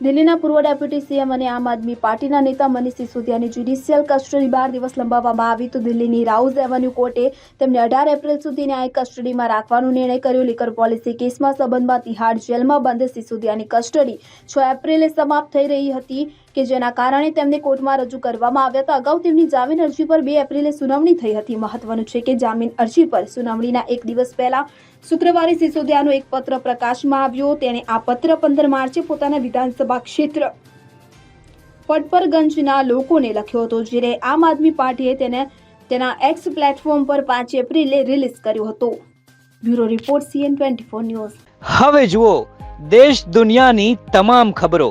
દિલ્હીના પૂર્વ deputy CM અને આમ આદમી પાર્ટીના નેતા મનીષ સિસોદિયાની જ્યુડિશિયલ કસ્ટડી બાર દિવસ લંબાવવામાં આવી તો દિલ્હીની રાઉઝ એવન્યુ કોર્ટે તેમને અઢાર એપ્રિલ સુધી ન્યાયિક કસ્ટડીમાં રાખવાનો નિર્ણય કર્યો. લીકર પોલિસી કેસમાં સંબંધમાં તિહાડ જેલમાં બંધ સિસોદિયાની કસ્ટડી છ એપ્રિલે સમાપ્ત થઈ રહી હતી. કે જેના કારણે તેમને કોર્ટમાં રજૂ કરવામાં આવ્યા હતા. અગાઉ તેમની જામીન અરજી પર બે એપ્રિલે સુનાવણી થઈ હતી. મહત્વનું છે કે જામીન અરજી પર સુનાવણીના એક દિવસ પહેલા શુક્રવારે સિસોદિયાનો એક પત્ર પ્રકાશમાં આવ્યો. તેણે આ પત્ર પંદર માર્ચે પોતાના વિધાનસભા ક્ષેત્ર પડપરગંજના લોકોને લખ્યો હતો જ્યારે આમ આદમી પાર્ટીએ તેને તેના એક્સ પ્લેટફોર્મ પર પાંચ એપ્રિલે રિલીઝ કર્યો હતો. Bureau report CN twenty four news. હવે જુઓ, દેશ દુનિયાની તમામ ખબરો.